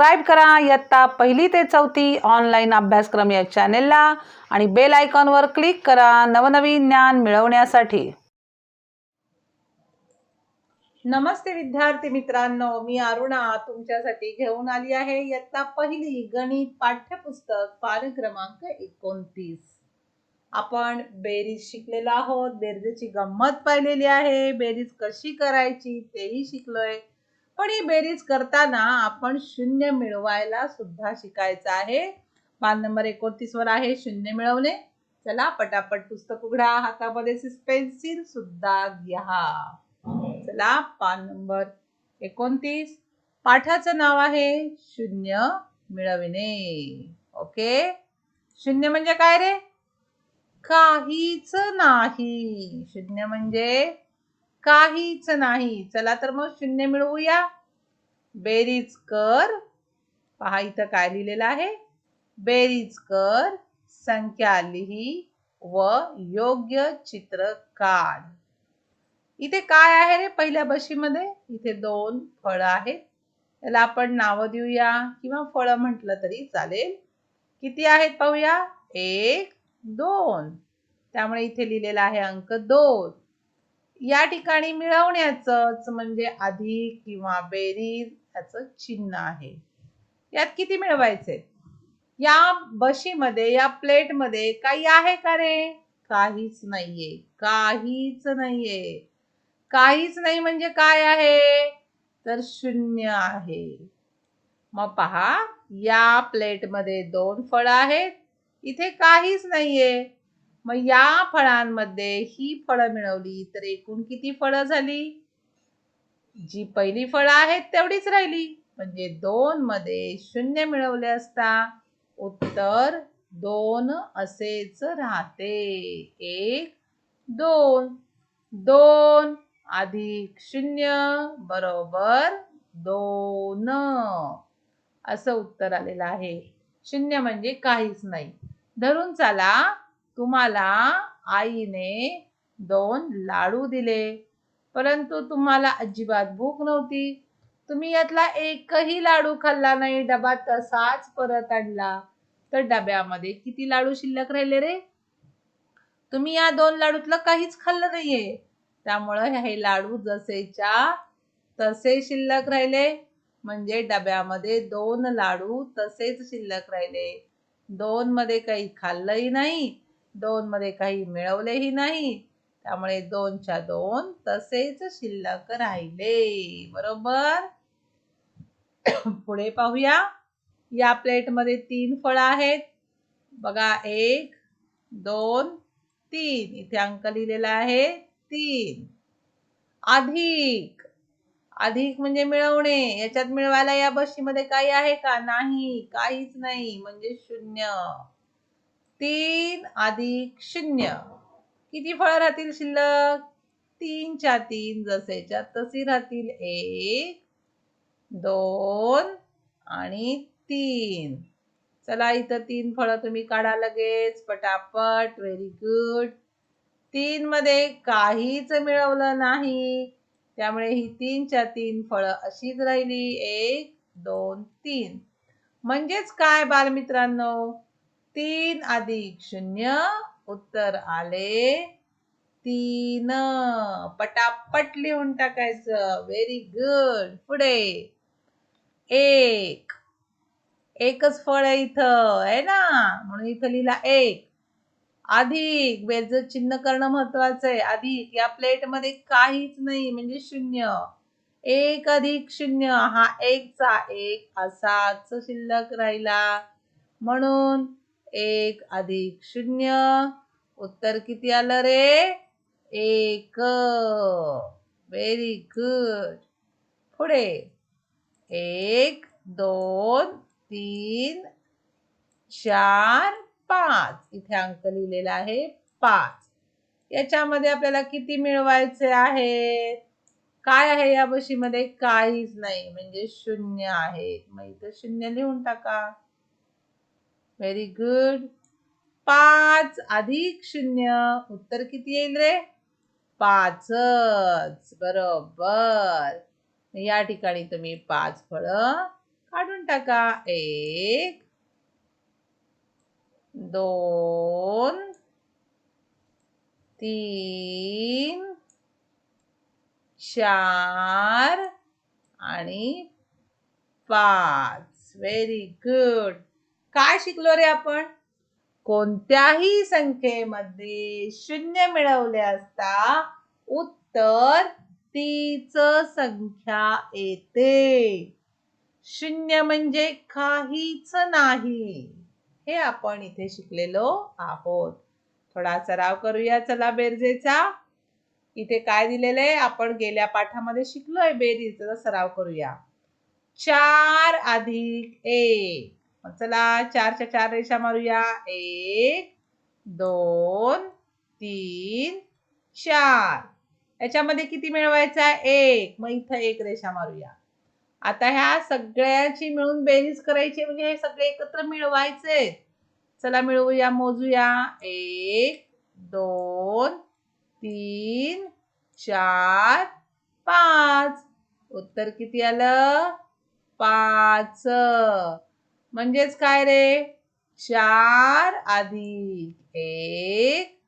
Subscribe करा. इयत्ता पहिली ते चौथी ऑनलाईन अभ्यासक्रम या चॅनेलला आणि बेल आयकॉनवर क्लिक करा. नवनवीन ज्ञान मिळवण्यासाठी. नमस्ते विद्यार्थी मित्रांनो. मी अरुणा तुमच्यासाठी घेऊन आली आहे इयत्ता पहिली गणित पाठ्यपुस्तक पान क्रमांक एकोणतीस. आपण बेरीज शिकलेलो आहोत. बेरजेची गंमत पाहिलेली आहे. बेरीज कशी करायची तेही शिकलोय. पण ही बेरीज करताना आपण शून्य मिळवायला सुद्धा शिकायचं आहे. पान नंबर एकोणतीस वर आहे शून्य मिळवणे. चला पटापट पुस्तक उघडा हातामध्ये पेन्सिल सुद्धा घ्या. चला पान नंबर एकोणतीस. पाठाचं नाव आहे शून्य मिळविणे. ओके? शून्य म्हणजे काय रे? काहीच नाही. शून्य म्हणजे काहीच नाही. चला तर मग शून्य मिळवूया. बेरीज कर. पहा इथं काय लिहिलेलं आहे. बेरीज कर संख्या लिही व योग्य चित्र काढ. इथे काय आहे रे पहिल्या बशीमध्ये? इथे दोन फळं आहेत. त्याला आपण नावं देऊया किंवा फळं म्हटलं तरी चालेल. किती आहेत पाहूया? एक दोन. त्यामुळे इथे लिहिलेला आहे अंक दोन. या ठिकाणी मिळवण्याच म्हणजे अधिक किंवा बेरीज याचं चिन्ह आहे. यात किती मिळवायचे? या बशीमध्ये या प्लेटमध्ये काही आहे का रे? काहीच नाहीये. काहीच नाहीये. काहीच नाही म्हणजे काय आहे? तर शून्य आहे. मग पहा या प्लेटमध्ये दोन फळं आहेत. इथे काहीच नाहीये. मग या फळांमध्ये ही फळं मिळवली तर एकूण किती फळं झाली? जी पहिली फळं आहेत तेवढीच राहिली. म्हणजे दोन मध्ये शून्य मिळवले असता उत्तर दोन असेच राहते. एक दोन. दोन अधिक शून्य बरोबर दोन. असं उत्तर आलेलं आहे. शून्य म्हणजे काहीच नाही. धरून चला. तुम्हाला आईने दोन लाडू दिले परंतु तुम्हाला अजिबात भूक नव्हती. तुम्ही यातला एकही लाडू खाल्ला नाही डबा तसाच परत आणला. तर डब्यामध्ये किती लाडू शिल्लक राहिले रे? तुम्ही या दोन लाडूतलं काहीच खाल्लं नाहीये. त्यामुळं हे लाडू जसेच्या तसे शिल्लक राहिले. म्हणजे डब्यामध्ये दोन लाडू तसेच शिल्लक राहिले. दोन मध्ये काही खाल्लंही नाही. दोन मध्ये काही मिळवलेही नाही. त्यामुळे दोनच्या दोन तसेच शिल्लक राहिले. बरोबर? पुढे पाहूया. या प्लेटमध्ये तीन फळं आहेत. बघा एक दोन तीन. इथे अंक लिहिलेला आहे. तीन. अधिक. अधिक म्हणजे मिळवणे. याच्यात मिळवायला या बशीमध्ये काही आहे का? नाही. काहीच नाही. म्हणजे शून्य. तीन अधिक शून्य. किती फळं राहतील शिल्लक? तीनच्या तीन जसेच्या तशी राहतील एक दोन आणि तीन. चला इथं तीन फळं तुम्ही काढा लगेच पटापट व्हेरी गुड तीन मध्ये काहीच मिळवलं नाही. त्यामुळे ही तीनच्या तीन फळं अशीच राहिली. एक दोन तीन. म्हणजेच काय बालमित्रांनो? तीन अधिक शून्य उत्तर आले तीन. पटापट लिहून टाकायचं. व्हेरी गुड पुढे. एक. एकच फळ आहे इथं. आहे ना? म्हणून इथं लिहिला एक. अधिक. वेज चिन्ह करणं महत्वाचं आहे. अधिक. या प्लेटमध्ये काहीच नाही. म्हणजे शून्य. एक अधिक शून्य. हा एकचा एक असाच शिल्लक राहिला. म्हणून एक अधिक शून्य. उत्तर किती आलं रे? एक. व्हेरी गुड पुढे. एक दोन तीन चार पाच. इथे अंक लिहिलेला आहे पाच. याच्यामध्ये आपल्याला किती मिळवायचे आहे काय आहे या बशीमध्ये? काहीच नाही. म्हणजे शून्य आहे मग इथं शून्य लिहून टाका. व्हेरी गुड पाच अधिक शून्य. उत्तर किती येईल रे? पाचच. बरोबर. या ठिकाणी तुम्ही पाच फळं काढून टाका. एक दोन तीन चार आणि पाच. व्हेरी गुड काय शिकलो रे आपण? कोणत्याही संख्येमध्ये शून्य मिळवले असता उत्तर तीच संख्या येते. शून्य म्हणजे काहीच नाही. हे आपण इथे शिकलेलो आहोत. थोडा सराव करूया. चला बेरजेचा. इथे काय दिलेलं आहे? आपण गेल्या पाठामध्ये शिकलोय बेरीजचा सराव करूया. चार अधिक एक. मग चला चारच्या चार रेषा मारूया. एक दोन तीन चार. याच्यामध्ये किती मिळवायचा आहे? एक. मग इथं एक रेषा मारूया. आता ह्या सगळ्याची मिळून बेरीज करायची म्हणजे हे सगळे एकत्र मिळवायचे चला मिळवूया मोजूया. एक दोन तीन चार पाच. उत्तर किती आलं? पाच. म्हणजेच काय रे? चार अधिक एक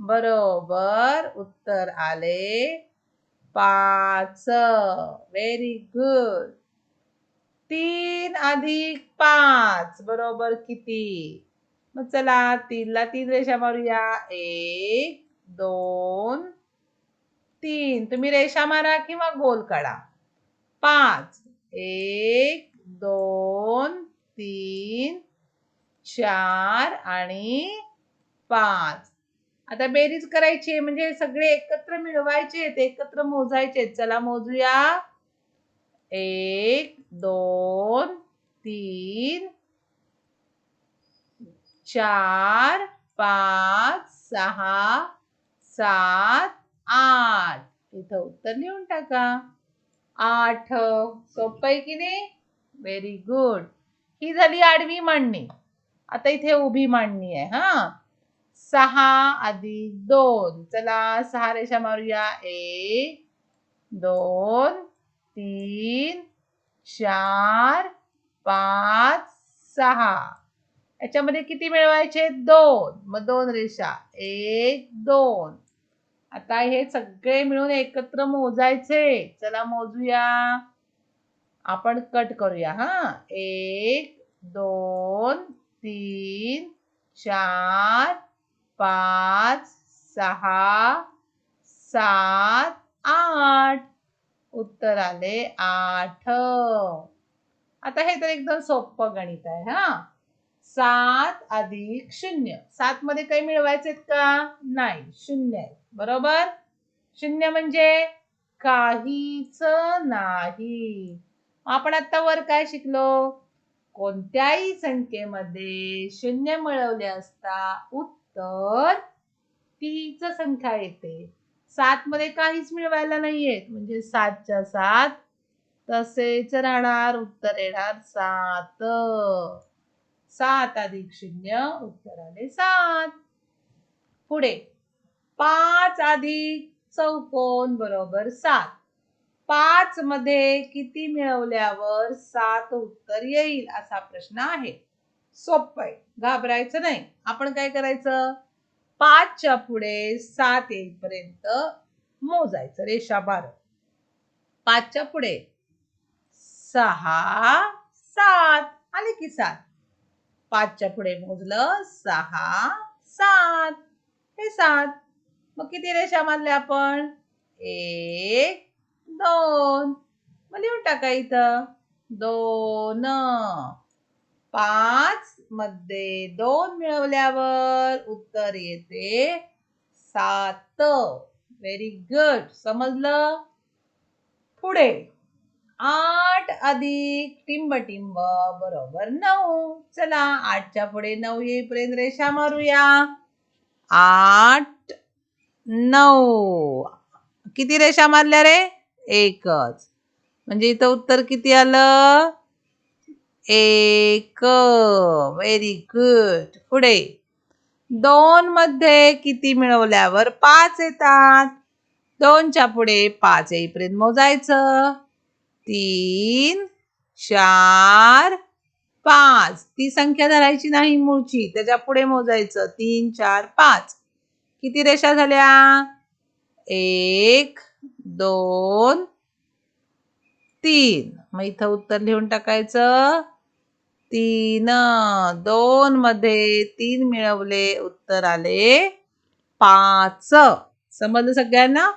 बरोबर उत्तर आले पाच. व्हेरी गुड तीन अधिक पाच बरोबर किती? मग चला तीनला तीन रेषा मारूया. एक दोन तीन. तुम्ही रेषा मारा किंवा गोल काढा. पाच. एक दोन तीन चार आणि पाच. आता बेरीज करायची आहे म्हणजे सगळे एकत्र मिळवायचे एकत्र मोजायचे चला मोजूया. एक दोन तीन चार पाच सहा सात आठ. इथं उत्तर लिहून टाका. आठ. सोपं आहे की नाही? व्हेरी गुड ही झाली आडवी मांडणी. आता इथे उभी मांडणी आहे हा. सहा अधिक दोन. चला सहा रेषा मारूया. एक दोन तीन चार पाच सहा. याच्यामध्ये किती मिळवायचे? दोन. मग दोन रेषा. एक दोन. आता हे सगळे मिळून एकत्र मोजायचे. चला मोजूया. आपण कट करूया हा. एक दोन तीन चार पाच सहा सात आठ. उत्तर आले आठ. आता हे तर एकदम सोपं गणित आहे हा. सात अधिक शून्य. सात मध्ये काही मिळवायचे का? नाही शून्य आहे. बरोबर? शून्य म्हणजे काहीच नाही. आपण आता वर काय शिकलो? कोणत्याही संख्येमध्ये शून्य मिळवले असता उत्तर तीच संख्या येते. सात मध्ये काहीच मिळवायला नाहीये म्हणजे सातच्या सात तसेच राहणार उत्तर येणार सात. सात अधिक शून्य उत्तर आले सात. पुढे पाच अधिक चौकोन बरोबर सात. पाच मध्ये किती मिळवल्यावर सात उत्तर येईल असा प्रश्न आहे. सोपं आहे. घाबरायचं नाही. आपण काय करायचं? पाचच्या पुढे सात येईपर्यंत मोजायचं रेषा बार. पाचच्या पुढे सहा सात आले की सात? पाचच्या पुढे मोजलं सहा सात. हे सात. मग किती रेषा मारल्या आपण? एक दोन. मग लिहून टाका इथं. दोन. पाच मध्ये दोन मिळवल्यावर उत्तर येते सात. व्हेरी गुड समजलं? पुढे. आठ अधिक टिंब टिंब बरोबर नऊ. चला आठच्या पुढे नऊ येईपर्यंत रेषा मारूया. आठ नऊ. किती रेषा मारल्या रे? एकच. म्हणजे इथं उत्तर किती आलं? एक व्हेरी गुड पुढे. दोन मध्ये किती मिळवल्यावर पाच येतात? दोनच्या पुढे पाच येईपर्यंत मोजायचं. तीन चार पाच. ती संख्या धरायची नाही मूळची. त्याच्या पुढे मोजायचं. तीन चार पाच. किती रेषा झाल्या? एक दोन तीन. मग इथं उत्तर लिहून टाकायचं. तीन. दोन मध्ये तीन मिळवले उत्तर आले पाच. समजलं सगळ्यांना?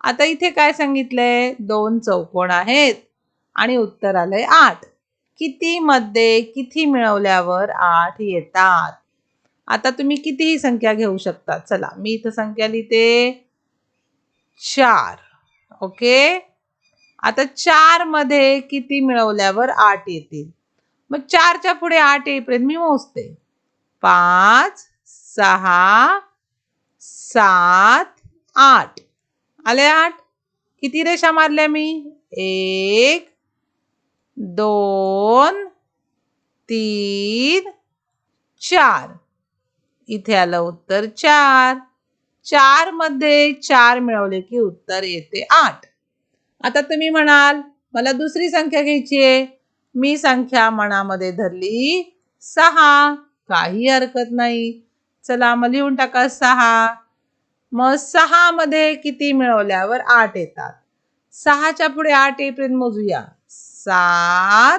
आता इथे काय सांगितलंय? दोन चौकोन आहेत आणि उत्तर आलंय आठ. किती मध्ये किती मिळवल्यावर आठ येतात? आता तुम्ही कितीही संख्या घेऊ शकता. चला मी इथं संख्या लिहिते चार. ओके? आता चारमध्ये किती मिळवल्यावर आठ येतील? मग चारच्या पुढे आठ येईपर्यंत मी मोजते. पाच सहा सात आठ. आले आठ? किती रेषा मारल्या मी? एक दोन तीन चार. इथे आलं उत्तर चार. चारमध्ये चार मिळवले की उत्तर येते आठ. आता तुम्ही म्हणाल मला दुसरी संख्या घ्यायची आहे. मी संख्या मनामध्ये धरली सहा. काही हरकत नाही. चला मग लिहून टाका सहा. मग सहा मध्ये किती मिळवल्यावर आठ येतात? सहाच्या पुढे आठ एप्रिल मोजूया. सात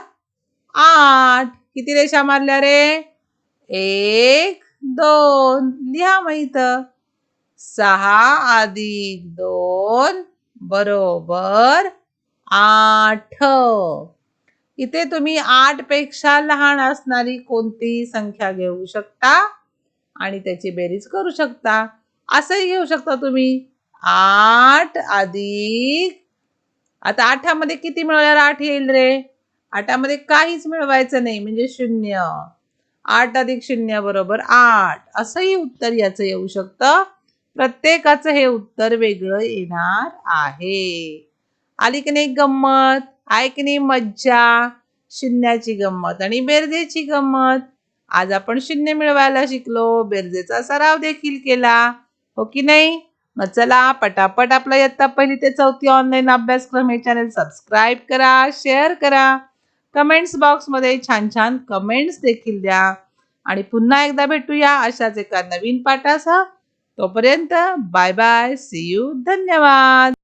आठ. किती रेषा मारल्या रे? एक दोन. लिहा मग इथं. सहा अधिक दोन बरोबर आठ. इथे तुम्ही आठपेक्षा लहान असणारी कोणतीही संख्या घेऊ शकता? आणि त्याची बेरीज करू शकता. असंही घेऊ शकता तुम्ही. आठ अधिक आता आठामध्ये किती मिळवल्यावर आठ येईल रे? आठामध्ये काहीच मिळवायचं नाही म्हणजे शून्य. आठ अधिक शून्य बरोबर आठ. असंही उत्तर याचं येऊ शकतं. प्रत्येकाचं हे उत्तर वेगळं येणार आहे. आली की नाही गंमत? आहे की नाही मज्जा? शून्याची गंमत आणि बेरजेची गंमत? आज आपण शून्य मिळवायला शिकलो. बेरजेचा सराव देखील केला. हो की नाही? मग चला पटापट आपला इयत्ता पहिली ते चौथी ऑनलाईन अभ्यासक्रम हे चॅनल सबस्क्राईब करा शेअर करा. कमेंट्स बॉक्समध्ये छान छान कमेंट्स देखील द्या. आणि पुन्हा एकदा भेटूया अशाच एका नवीन पाठासह. तोपर्यंत बाय बाय सी यू धन्यवाद.